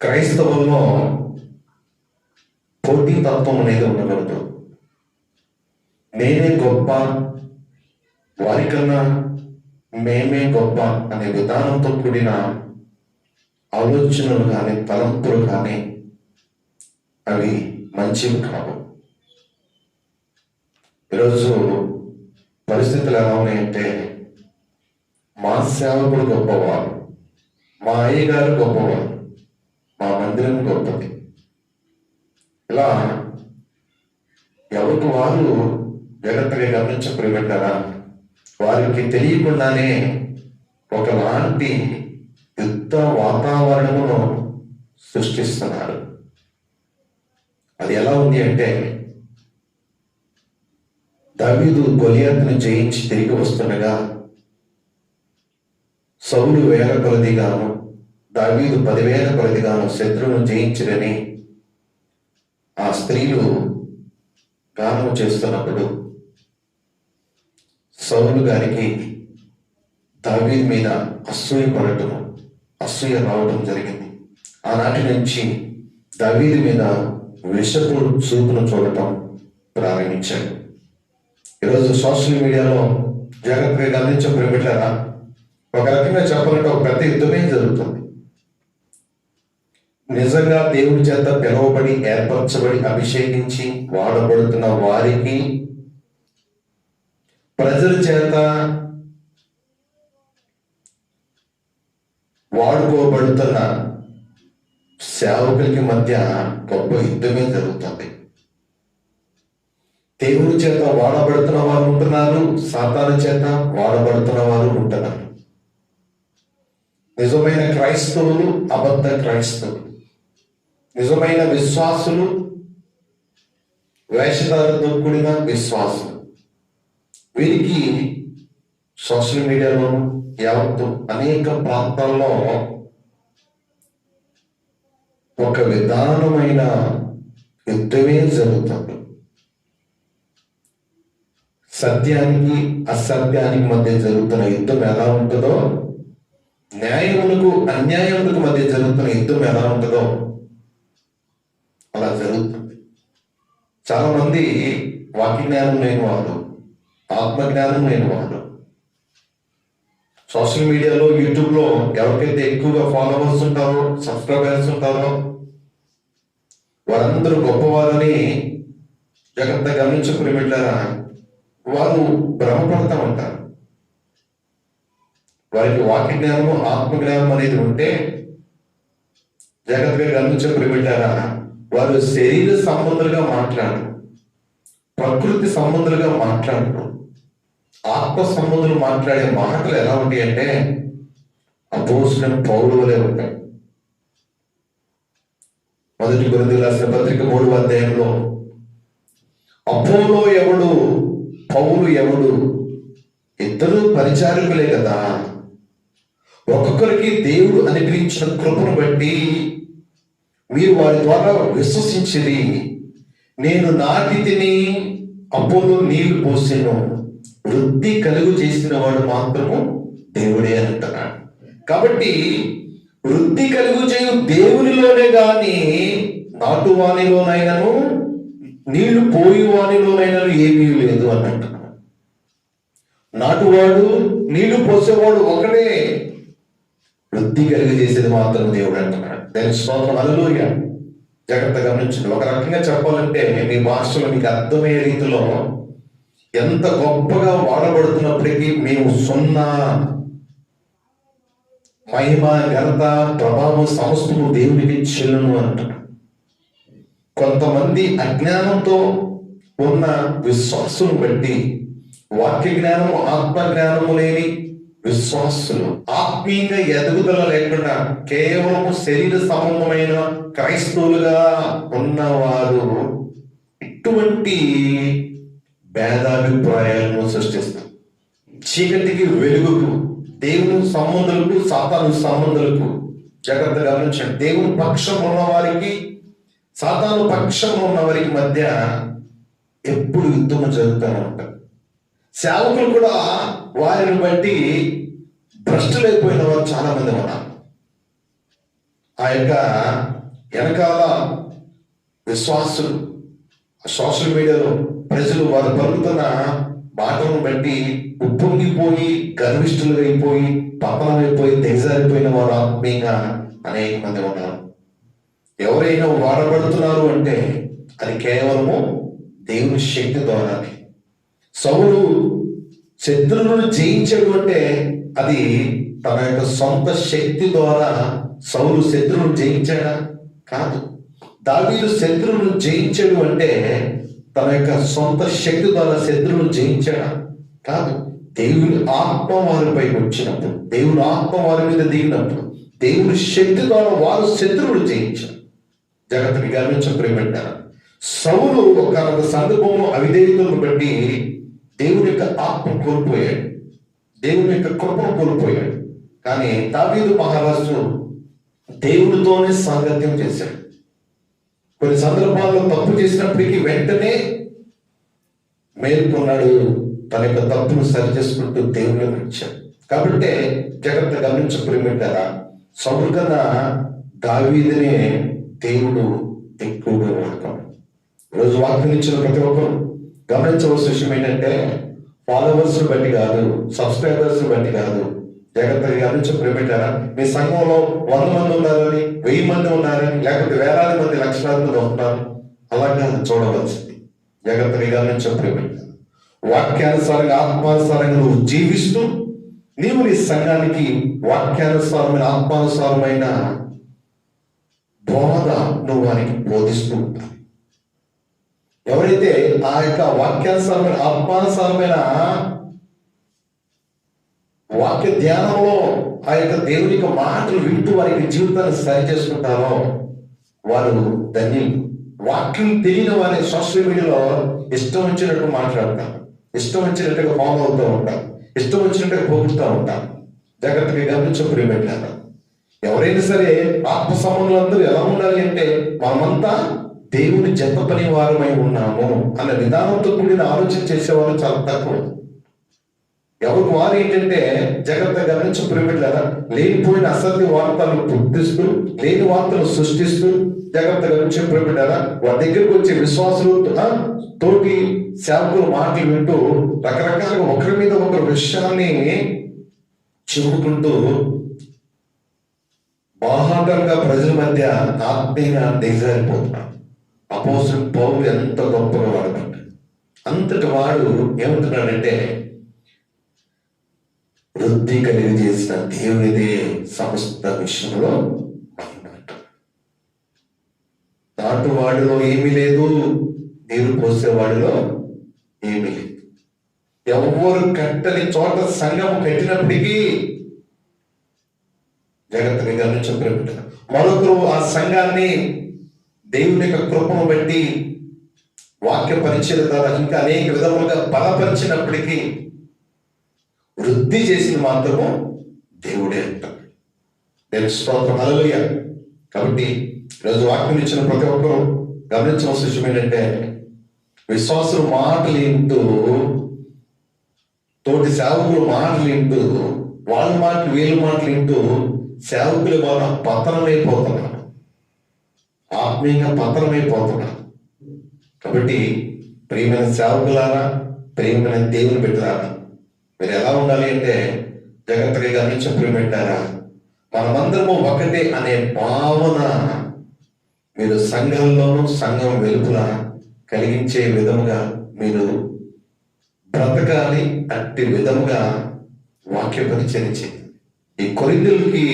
క్రైస్తవంలో పోటీ తత్వం అనేది ఉండకూడదు. నేనే గొప్ప వారికన్నా మేమే గొప్ప అనే విధానంతో కూడిన ఆలోచనలు కానీ తలంపులు కానీ అవి మంచివి కావు. ఈరోజు పరిస్థితులు ఎలా ఉన్నాయంటే మా సేవకుడు గొప్పవారు మా అయ్యగారు గొప్పవారు మా మందిరం గొప్పది ఇలా ఎవరికి వారు జాగ్రత్తగా గమనించబడిపెట్టారా వారికి తెలియకుండానే ఒకలాంటి యుద్ధ వాతావరణమును సృష్టిస్తున్నారు. అది ఎలా ఉంది అంటే దావీదు గొలియాత్ను జయించి తిరిగి వస్తుండగా సౌలు వేల కొలదిగాను దావీదు పదివేల కొలదిగాను శత్రువును జయించిరని ఆ స్త్రీలు గానం చేస్తున్నప్పుడు సౌలు గారికి దావీదు మీద అసూయ పడటం అసూయ రావడం జరిగింది. ఆనాటి నుంచి దావీదు మీద విషపు చూపును చూడటం ప్రారంభించాడు. ఈరోజు సోషల్ మీడియాలో జాగ్రత్తగా గమనించే ప్రేమిట్లారా? ఒక రకంగా చెప్పాలంటే ఒక పెద్ద యుద్ధమే జరుగుతుంది. నిజంగా దేవుడి చేత పిలువబడి ఏర్పరచబడి అభిషేకించి వాడబడుతున్న వారికి ప్రజల చేత వాడుకోబడుతున్న సేవకులకి మధ్య గొప్ప యుద్ధమే జరుగుతుంది. దేవుడి చేత వాడబడుతున్న వారు ఉంటున్నారు సాతాన చేత వాడబడుతున్న వారు ఉంటున్నారు. నిజమైన క్రైస్తవులు అబద్ధ క్రైస్తవులు. నిజమైన విశ్వాసులు వేషధారులతో కూడిన విశ్వాసం వీరికి సోషల్ మీడియాలోను యావత్తు అనేక ప్రాంతాల్లో ఒక విధానమైన యుద్ధమే జరుగుతుంది. సత్యానికి అసత్యానికి మధ్య జరుగుతున్న యుద్ధం ఎలా ఉంటుందో న్యాయములకు అన్యాయములకు మధ్య జరుగుతున్న యుద్ధం ఎలా ఉంటుందో అలా జరుగుతుంది. చాలా మంది వాక్య జ్ఞానం లేని వాళ్ళు ఆత్మజ్ఞానం లేని వాళ్ళు. సోషల్ మీడియాలో యూట్యూబ్లో ఎవరికైతే ఎక్కువగా ఫాలోవర్స్ ఉంటారో సబ్స్క్రైబర్స్ ఉంటారో వారందరూ గొప్పవారని జాగ్రత్త గమనించుకుని వెళ్ళారా? వారు భ్రమపడతా ఉంటారు. వారికి వాక్య జ్ఞానము ఆత్మజ్ఞానం అనేది ఉంటే జాగ్రత్తగా గమనించుకుని వెళ్ళారా? వారు శరీర సంబంధులుగా మాట్లాడరు ప్రకృతి సంబంధులుగా మాట్లాడరు. ఆత్మ సంబంధులు మాట్లాడే మాటలు ఎలా ఉంటాయి అంటే అపోసిన పౌరులు వలె ఉంటాయి. మొదటి గురించి రాసిన పత్రిక మూడు అధ్యాయంలో అపోలో ఎవడు పౌలు ఎవడు? ఇద్దరు పరిచారకులే కదా. ఒక్కొక్కరికి దేవుడు అనుగ్రహించిన కృపను బట్టి మీరు వారి ద్వారా విశ్వసించిరి. నేను నాటి తిని అపోలో నీళ్ళు పోసాను. వృద్ధి కలుగు చేసిన వాడు మాత్రము దేవుడే అంటున్నాడు కాబట్టి వృద్ధి కలుగు చేయు దేవునిలోనే గాని నాటు వాణిలోనైనాను నీళ్ళు పోయి వాణిలోనైనాను ఏమీ లేదు అని అంటున్నాడు నాటువాడు నీళ్ళు పోసేవాడు ఒకడే. వృద్ధి కలిగి చేసేది మాత్రం దేవుడు అంటున్నాడు. దాని స్తోత్రం అలలోయ జాగ్రత్త గమనించండి. ఒక రకంగా చెప్పాలంటే మీ భాషలో మీకు అర్థమయ్యే రీతిలో ఎంత గొప్పగా వాడబడుతున్నప్పటికీ మేము సున్నా మహిమ ఘనత ప్రభావం సమస్తము దేవునికి చెల్లును అంటాడు కొంతమంది అజ్ఞానంతో ఉన్న విశ్వాసం బట్టి వాక్య జ్ఞానము ఆత్మ జ్ఞానము లేని విశ్వాసులు ఆత్మీయంగా ఎదుగుదల లేకుండా కేవలం శరీర సంబంధమైన క్రైస్తవులుగా ఉన్నవారు ఇటువంటి భేదాభిప్రాయాలను సృష్టిస్తారు. చీకటికి వెలుగుకు దేవుని సంబంధాలకు సాతాను సంబంధులకు జాగ్రత్త గమనించండి. దేవుని పక్షం ఉన్నవారికి సాతాను పక్షం ఉన్న వారికి మధ్య ఎప్పుడు యుద్ధం జరుగుతూనే సేవకులు కూడా వారిని బట్టి భ్రష్టులైపోయిన వారు చాలా మంది ఉన్నారు. ఆ యొక్క వెనకాల విశ్వాసులు సోషల్ మీడియాలో ప్రజలు వారు పలుకుతున్న మాటలను బట్టి ఉప్పొంగిపోయి గర్విష్ఠులుగా అయిపోయి పతనమైపోయి దిగజారిపోయిన వారు ఆత్మీయంగా అనేక మంది ఉన్నారు. ఎవరైనా వాడబడుతున్నారు అంటే అది కేవలము దేవుని శక్తి ద్వారానే. సౌలు శత్రువులను జయించడం అంటే అది తన యొక్క సొంత శక్తి ద్వారా సౌలు శత్రువును జయించాడా? కాదు. దావీలు శత్రువును జయించడం అంటే తన యొక్క సొంత శక్తి ద్వారా శత్రువును జయించాడా? కాదు. దేవుని ఆత్మ వారిపై వచ్చినప్పుడు దేవుని ఆత్మ వారి మీద దిగినప్పుడు దేవుని శక్తి ద్వారా వారు శత్రువులు జయించారు. జగత్తుని గమనించ ప్రేమంటారు సౌలు ఒక సందర్భంలో అవిధేయతను బట్టి దేవుని యొక్క ఆత్మ కోల్పోయాడు. దేవుని యొక్క కృపను కోల్పోయాడు. కానీ దావీదు మహారాజు దేవుడితోనే సాంగత్యం చేశాడు. కొన్ని సందర్భాల్లో తప్పు చేసినప్పటికీ వెంటనే మేల్కొన్నాడు. తన యొక్క తప్పును సరి చేసుకుంటూ దేవుని వచ్చాడు. కాబట్టి జాగ్రత్త గమనించ ప్రేమిటారా సౌలు కన్నా దావీదినే దేవుడు ఎక్కువగా వాడతాం రోజు వాక్యం ఇచ్చిన ప్రతి ఒక్కరు గమనించవలసిన విషయం ఏంటంటే ఫాలోవర్స్ బట్టి కాదు సబ్స్క్రైబర్స్ బట్టి కాదు. జాగ్రత్తగా గమనించి ప్రేమిటారా? మీ సంఘంలో వంద మంది ఉన్నారని వెయ్యి మంది ఉన్నారని లేకపోతే వేలాది మంది లక్షలాది మంది ఉంటారు అలాగే చూడవలసింది. జాగ్రత్తగా గమనించి ప్రేమిటారు? వాక్యానుసారంగా ఆత్మానుసారంగా నువ్వు జీవిస్తూ నీవు నీ సంఘానికి వాక్యానుసారమైన ఆత్మానుసారమైన బోధ నువ్వు వారికి బోధిస్తూ ఉంటావు. ఎవరైతే ఆ యొక్క వాక్యానుసారమైన ఆత్మానుసారమైన వాక్య ధ్యానంలో ఆ యొక్క దేవుని యొక్క మాటలు వింటూ వారికి జీవితాన్ని సరి చేసుకుంటారో వారు ధన్యం వాక్యం తెలియని వారి సోషల్ మీడియాలో ఇష్టం వచ్చినట్టు మాట్లాడతాం ఇష్టం వచ్చినట్టుగా ఫామ్ అవుతూ ఉంటాం ఇష్టం వచ్చినట్టుగా పోగుతూ ఉంటాం జాగ్రత్తగా గమనించే ప్రియమైన ఎవరైనా సరే ఆత్మ సంబంధులందరూ ఎలా ఉండాలి అంటే మనమంతా దేవుని జప పని వారమై ఉన్నాము అన్న విధానంతో కూడిన ఆలోచన చేసేవాళ్ళు చాలా తక్కువ. ఎవరికి వారు ఏంటంటే జగత్త గమనించి ప్రిమిట్లరా లేనిపోయిన అసత్య వార్తలను పుట్టిస్తూ లేని వార్తలు సృష్టిస్తూ జగత్త గమనించి ప్రిమిట్లరా వారి దగ్గరికి వచ్చే విశ్వాసులు తోటి సేవకులు మాటలు వింటూ రకరకాలుగా ఒకరి మీద ఒకరు విషయాన్ని చెబుకుంటూ బాహాటంగా ప్రజల మధ్య ఆత్మీయంగా దిగజారిపోతున్నారు అపోసం పౌరులు ఎంత గొప్పగా వాడమంటారు అంతటి వాడు ఏమంటున్నాడంటే వృద్ధి కలిగి చేసిన దేవునిదే సమస్త విషయంలో మహిమ వాడిలో ఏమీ లేదు నీరు పోసేవాడిలో ఏమీ లేదు. ఎవరు కట్టని చోట సంఘం కట్టినప్పటికీ జాగ్రత్తగా గమనించబడి మరొకరు ఆ సంఘాన్ని దేవుని యొక్క కృపను బట్టి వాక్య పరిచయం ద్వారా ఇంకా అనేక విధములుగా బలపరిచినప్పటికీ వృద్ధి చేసిన మాత్రము దేవుడే అంటాడు నేను స్తోత్రం. అలలుయ కాబట్టి ఈరోజు వాక్యం ఇచ్చిన ప్రతి ఒక్కరూ గమనించవలసిన విషయం ఏంటంటే విశ్వాసులు మాటలు వింటూ తోటి సేవకులు మాటలు వాళ్ళ మాటలు వీళ్ళ మాటలు వింటూ సేవకుల వల్ల పతనమైపోతున్నారు. ఆత్మీయంగా పతనమైపోతున్నారు కాబట్టి ప్రియమైన సేవకులారా ప్రియమైన దేవుని పెట్టారా మీరు ఎలా ఉండాలి అంటే జాగ్రత్తగా గమనించే ప్రియమంటారా మనమందరము ఒకటే అనే భావన మీరు సంఘంలోనూ సంఘం వెలుపుల కలిగించే విధముగా మీరు బ్రతకాలి అట్టి విధముగా వాక్య పరిచయం చేయండి. ఈ కొరిందులకి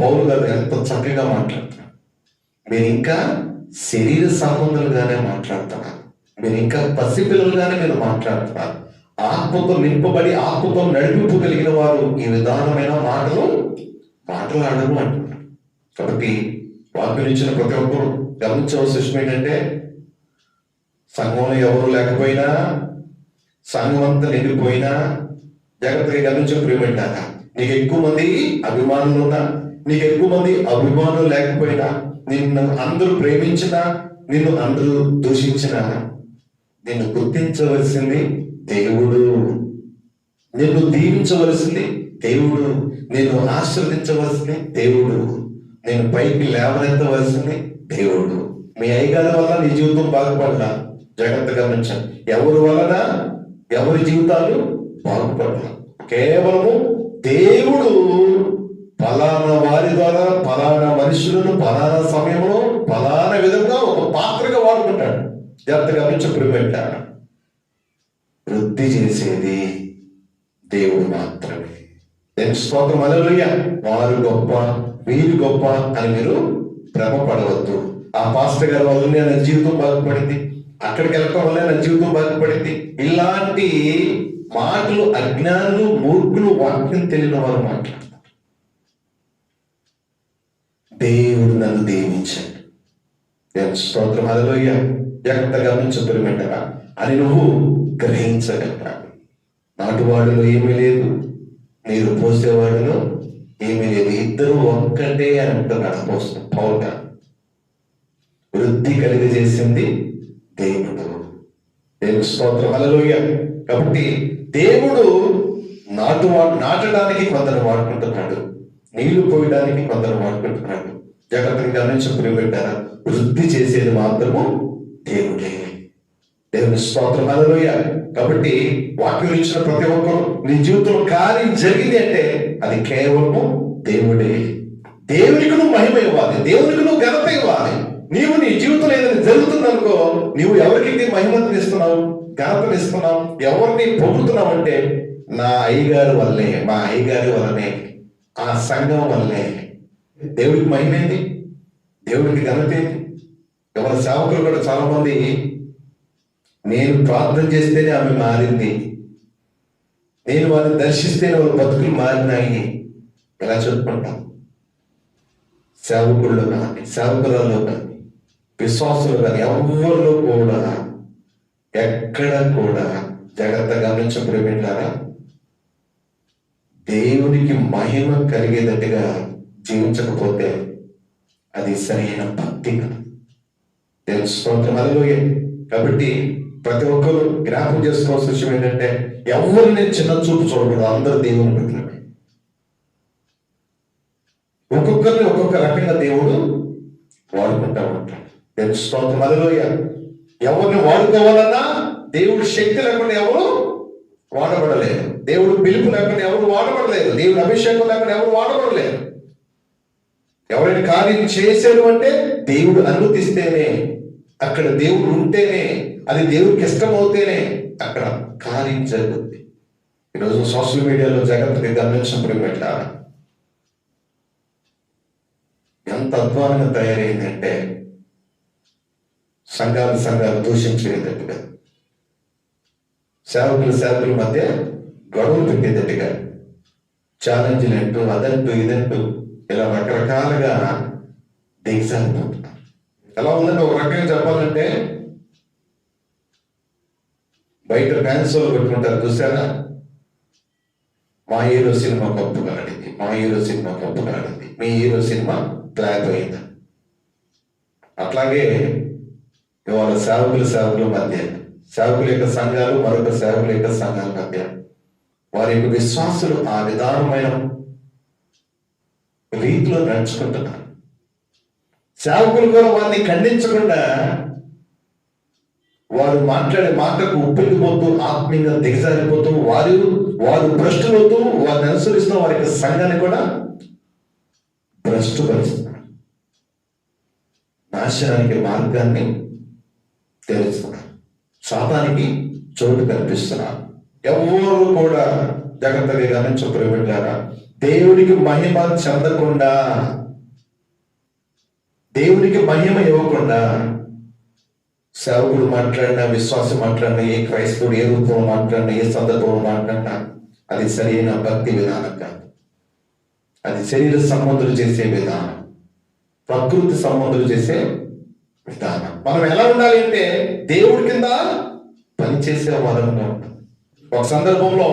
పౌరులు గారు ఎంత చక్కగా మాట్లాడుతున్నారు. మీరు ఇంకా శరీర సంబంధులుగానే మాట్లాడుతున్నారు. మీరు ఇంకా పసిపిల్లలుగానే మీరు మాట్లాడుతున్నారు. ఆత్మతో నింపబడి ఆత్మతో నడిపింపు కలిగిన వారు ఈ విధానమైన మాటలు మాట్లాడరు అంటున్నారు. కాబట్టి వాక్యం ఇచ్చిన ప్రతి ఒక్కరు గమనించవలసిన విషయం ఏంటంటే సంఘంలో ఎవరు లేకపోయినా సంఘం అంతా నిండిపోయినా జాగ్రత్తగా గమనించే ప్రియమంటారా నీకు ఎక్కువ మంది అభిమానులు ఉన్నా నీకు ఎక్కువ మంది అభిమానులు లేకపోయినా నిన్ను అందరూ ప్రేమించినా నిన్ను అందరూ దూషించినా నిన్ను గుర్తించవలసింది దేవుడు. నిన్ను దీవించవలసింది దేవుడు. నిన్ను ఆశీర్వదించవలసింది దేవుడు. నేను పైకి లేవనెత్తవలసింది దేవుడు. మీ అయ్యగారి వల్ల నీ జీవితం బాగుపడలా జాగ్రత్త గమనించండి. ఎవరి వలన? ఎవరి జీవితాలు? బాగుపడలా కేవలము దేవుడు పలానా సమయంలో పలానా విధంగా ఒక పాత్రగా వాడుకుంటాడు. జాగ్రత్త గమనించి ప్రిపెట్టాడు వృద్ధి చేసేది దేవుడు మాత్రమే. నేను స్తోత్రం వారు గొప్ప వీరు గొప్ప అని మీరు భ్రమపడవద్దు. ఆ పాస్టర్ గారి వల్లనే నా జీవితం బాగుపడింది. అక్కడికి వెళ్ళటం వల్ల నా జీవితం బాగుపడింది. ఇలాంటి మాటలు అజ్ఞానులు మూర్ఖులు వాక్యం తెలియని వారు మాట్లాడతారు. దేవుడు నన్ను దీవించాడు. నేను స్తోత్రం. అదలోయ జాగ్రత్త గమనించబడిమంటారా అని నువ్వు గ్రహించగలరా? నాటువాడులో ఏమీ లేదు. నీరు పోసేవాడులో ఏమీ లేదు. ఇద్దరు ఒక్కటే అని అంటున్నాడు పోసిన పౌట వృద్ధి కలిగజేసింది దేవుడు. దేవుడు స్తోత్రం. అలలోయ కాబట్టి దేవుడు నాటు నాటడానికి కొందరు వాడుకుంటున్నాడు. నీళ్ళు పోయడానికి కొందరు వాడుకుంటున్నాడు జాగ్రత్తగా గమనించి ప్రియపెట్టారా వృద్ధి చేసేది మాత్రము దేవుడే. దేవుని స్తోత్రం. అదలోయ కాబట్టి వాక్యం ఇచ్చిన ప్రతి ఒక్కరు నీ జీవితంలో కార్యం జరిగింది అంటే అది కేవలము దేవుడే. దేవునికి నువ్వు మహిమ ఇవ్వాలి. దేవునికి నువ్వు ఘనత ఇవ్వాలి. నీవు నీ జీవితంలో ఏదైనా జరుగుతుందనుకో నీవు ఎవరికి మహిమతను ఇస్తున్నావు? ఘనతను ఇస్తున్నావు? ఎవరిని పొగుతున్నావు అంటే నా అయ్యగారి వల్లే మా అయ్యగారి వల్లనే. ఆ సంఘం వల్లే. దేవుడికి మహిమైంది దేవుడికి ఘనత ఎవరి సేవకులు కూడా చాలా మంది నేను ప్రార్థన చేస్తేనే ఆమె మారింది. నేను వారిని దర్శిస్తేనే వారి బతుకులు మారినాయి. ఎలా చెప్పుకుంటాం? సేవకుల్లో కానీ సేవకులలో కానీ విశ్వాసులు కానీ ఎవరిలో కూడా ఎక్కడ కూడా జాగ్రత్త గమనించబడి వింటారా దేవునికి మహిమ కలిగేటట్టుగా జీవించకపోతే అది సరైన భక్తి కాదు. తెలుసుకోవటం స్తోత్రం కాబట్టి ప్రతి ఒక్కరు జ్ఞాపకం చేసుకోవాల్సిన విషయం ఏంటంటే ఎవరిని చిన్న చూపు చూడకూడదు అందరు దేవుని బిడ్డలమే ఒక్కొక్కరిని ఒక్కొక్క రకంగా దేవుడు వాడుకుంటా ఉంటాడు. తెలుసుకోవటం స్తోత్రం ఎవరిని వాడుకోవాలన్నా దేవుడు శక్తి లేకుండా ఎవరు వాడబడలేదు. దేవుడు పిలుపు లేకుండా ఎవరు వాడబడలేదు. దేవుడు అభిషేకం లేకుండా ఎవరు వాడబడలేదు. ఎవరైనా కార్యం చేశాడు అంటే దేవుడు అనుమతిస్తేనే అక్కడ దేవుడు ఉంటేనే అది దేవుడికి ఇష్టమవుతేనే అక్కడ కార్యం జరుగుద్ది. ఈరోజు సోషల్ మీడియాలో జాగ్రత్తగా గమనించినప్పుడు పెట్టాలి ఎంత అద్వానంగా తయారైందంటే సంఘాలు సంఘాలు దూషించేటట్టుగా సేవకుల సేవకుల మధ్య గొడవలు పెట్టేటట్టుగా ఛాలెంజ్లు అంటూ అదంటూ ఇదంటూ ఇలా రకరకాలుగా దిగసాగిపోతున్నారు ఎలా ఉందంటే ఒక రకంగా చెప్పాలంటే బయట ఫ్యాన్స్ పెట్టుకుంటారు చూసారా మా హీరో సినిమా గొప్పగా ఆడింది మా హీరో సినిమా గొప్పగా ఆడింది మీ హీరో సినిమా బ్లాక్ అయింది. అట్లాగే ఇవాళ సేవకుల సేవకుల మధ్య సేవకుల యొక్క సంఘాలు మరొక సేవకుల యొక్క సంఘాల మధ్య. వారి యొక్క విశ్వాసులు ఆ విధానమైన రీతిలో నడుచుకుంటున్నారు. సేవకులు కూడా వారిని ఖండించకుండా వారు మాట్లాడే మాటకు ఉప్పెళ్ళిపోతూ ఆత్మీయంగా దిగజారిపోతూ వారు వారు భ్రష్టులవుతూ వారిని అనుసరిస్తూ వారి యొక్క సంఘాన్ని కూడా భ్రష్టుపరుస్తున్నారు. నాశనానికి మార్గాన్ని తెలుస్తున్నారు శాతానికి చోటు కల్పిస్తున్నారు ఎవరు కూడా జాగ్రత్తగా గమనించబడిగారా దేవుడికి మహిమ చెందకుండా దేవుడికి మహిమ ఇవ్వకుండా సేవకుడు మాట్లాడినా విశ్వాసం మాట్లాడినా ఏ క్రైస్తవుడు ఏ రూపంలో మాట్లాడినా ఏ సందర్భంలో మాట్లాడినా అది సరైన భక్తి విధానం కాదు. అది శరీర సంబంధులు చేసే విధానం ప్రకృతి సంబంధులు చేసే విధానం మనం ఎలా ఉండాలి అంటే దేవుడి కింద పనిచేసే వారంగా ఒక సందర్భంలో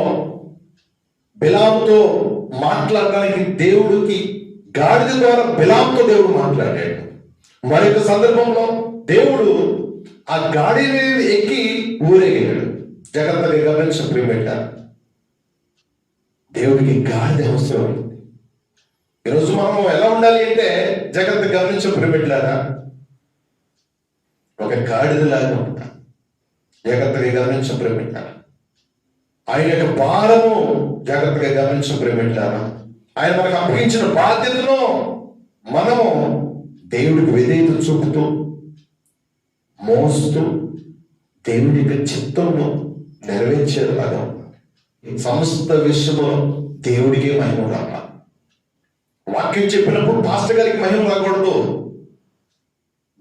బిలాముతో మాట్లాడడానికి దేవుడికి గాడిద ద్వారా బిలాంతో దేవుడు మాట్లాడాడు. మరొక సందర్భంలో దేవుడు ఆ గాడి మీద ఎక్కి ఊరేగాడు జాగ్రత్తగా గమనించిన ప్రియమేట దేవుడికి గాడిద అవసరం. ఈరోజు మనం ఎలా ఉండాలి అంటే జాగ్రత్త గమనించే ప్రిమిట్లారా ఒక గాడిదలాగా ఉంటా జాగ్రత్తగా గమనించే ప్రేమిట్లారా ఆయన యొక్క భారము జాగ్రత్తగా గమనించే ప్రేమిట్లారా ఆయన మనకు అప్పగించిన బాధ్యతను మనము దేవుడికి విధేయత చూపుతూ మోస్తూ దేవుడి యొక్క చిత్తంలో నెరవేర్చేలాగా సమస్త విషయంలో దేవుడికే మహిమ రావాలి వాక్యం చెప్పినప్పుడు పాస్టర్ గారికి మహిమ రాకూడదు.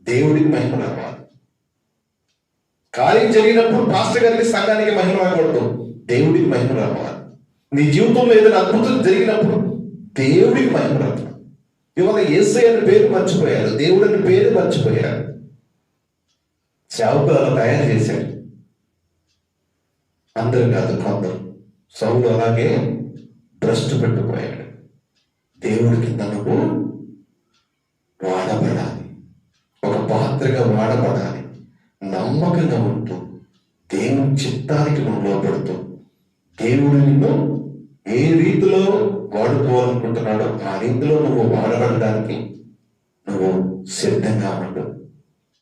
దేవుడికి మహిమ రావాలి కార్యం జరిగినప్పుడు పాస్టర్ గారికి సంఘానికి మహిమ రాకూడదు దేవుడికి మహిమ రావాలి. నీ జీవితంలో ఏదైనా అద్భుతం జరిగినప్పుడు దేవుడికి మహిమ రావాలి. ఇవాళ ఏసై అని పేరు మర్చిపోయారు. దేవుడు అని పేరు మర్చిపోయారు. సేవకులు అలా తయారు చేశాడు అందరు కాదు కొందరు. సౌలు అలాగే భ్రష్టు పెట్టుకుపోయాడు. దేవుడికి తనకు వాడబడాలి. ఒక పాత్రగా వాడబడాలి. నమ్మకంగా ఉంటూ దేవుని చిత్తానికి మనం లోపడుతూ దేవుడిలో ఏ రీతిలో వాడుకోవాలనుకుంటున్నాడో ఆ రీతిలో నువ్వు వాడబడడానికి నువ్వు సిద్ధంగా ఉండు.